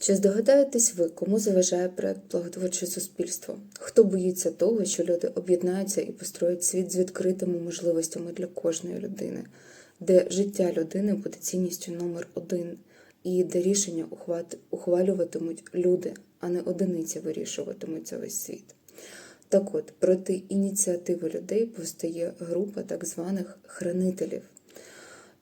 Чи здогадаєтесь ви, кому заважає проект благотворче суспільство? Хто боїться того, що люди об'єднаються і построять світ з відкритими можливостями для кожної людини, де життя людини буде цінністю номер один, і де рішення ухвалюватимуть люди, а не одиниці вирішуватимуть за весь світ? Так от, проти ініціативи людей повстає група так званих хранителів,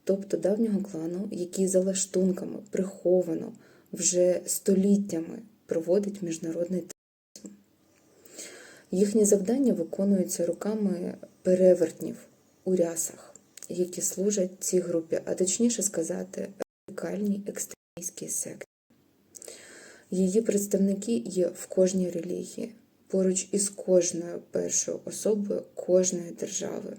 тобто давнього клану, який за лаштунками приховано вже століттями проводить міжнародний тероризм. Їхні завдання виконуються руками перевертнів у рясах, які служать цій групі, а точніше сказати, радикальній екстремістській секті. Її представники є в кожній релігії, поруч із кожною першою особою кожної держави.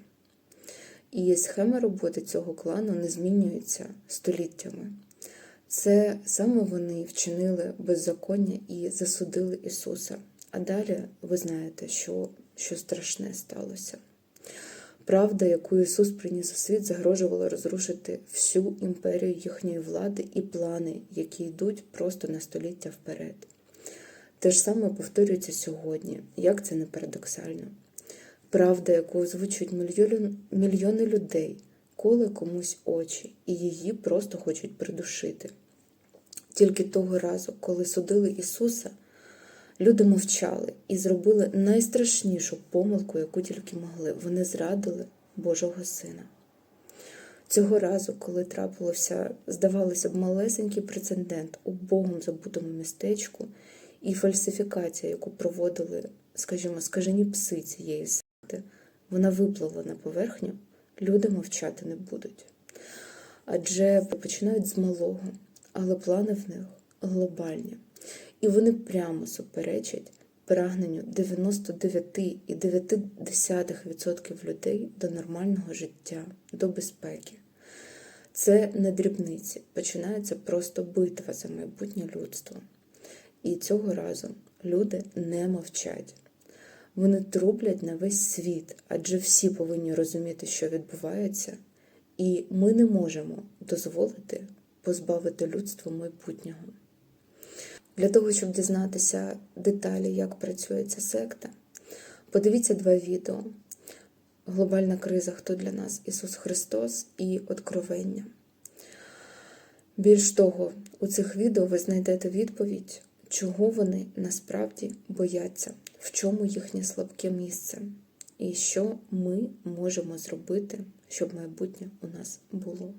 І схема роботи цього клану не змінюється століттями. Це саме вони вчинили беззаконня і засудили Ісуса. А далі ви знаєте, що, що страшне сталося. Правда, яку Ісус приніс у світ, загрожувала розрушити всю імперію їхньої влади і плани, які йдуть просто на століття вперед. Те ж саме повторюється сьогодні, як це не парадоксально. Правда, яку озвучують мільйони, людей, коле комусь очі, і її просто хочуть придушити. Тільки того разу, коли судили Ісуса, люди мовчали і зробили найстрашнішу помилку, яку тільки могли. Вони зрадили Божого Сина. Цього разу, коли трапилося, здавалося б, малесенький прецедент у Богом забутому містечку і фальсифікація, яку проводили, скажімо, скажені пси цієї секти, вона випливла на поверхню, люди мовчати не будуть. Адже починають з малого, але плани в них глобальні. І вони прямо суперечать прагненню 99,9% людей до нормального життя, до безпеки. Це не дрібниці, починається просто битва за майбутнє людство. І цього разу люди не мовчать. Вони трублять на весь світ, адже всі повинні розуміти, що відбувається, і ми не можемо дозволити позбавити людство майбутнього. Для того, щоб дізнатися деталі, як працює ця секта, подивіться два відео: Глобальна криза Хто для нас Ісус Христос і Откровення. Більш того, у цих відео ви знайдете відповідь, чого вони насправді бояться, в чому їхнє слабке місце, і що ми можемо зробити, щоб майбутнє у нас було.